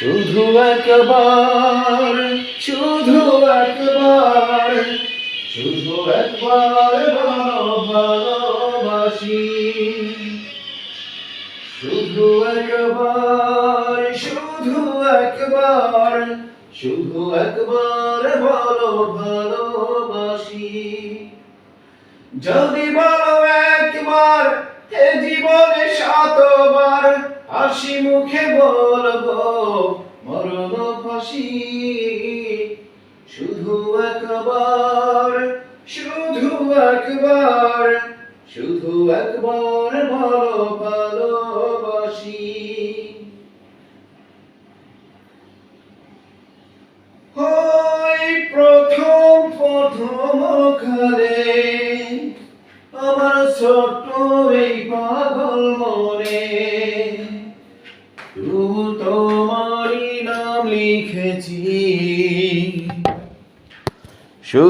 শুধু একবার শুধু একবার শুধু একবার ভালো ভালোবাসি। শুধু একবার শুধু একবার শুধু একবার ভালো ভালোবাসি। যদি বলো একবার, এ জীবনে শতবার হাসি মুখে বলব ফাঁসি শুধু একবার শুধু একবার শুধু একবার ভালো ভালোবাসি। ওই প্রথম প্রথম কালে আমার ছোট্ট এই পাগল মনে। নাম লিখেছি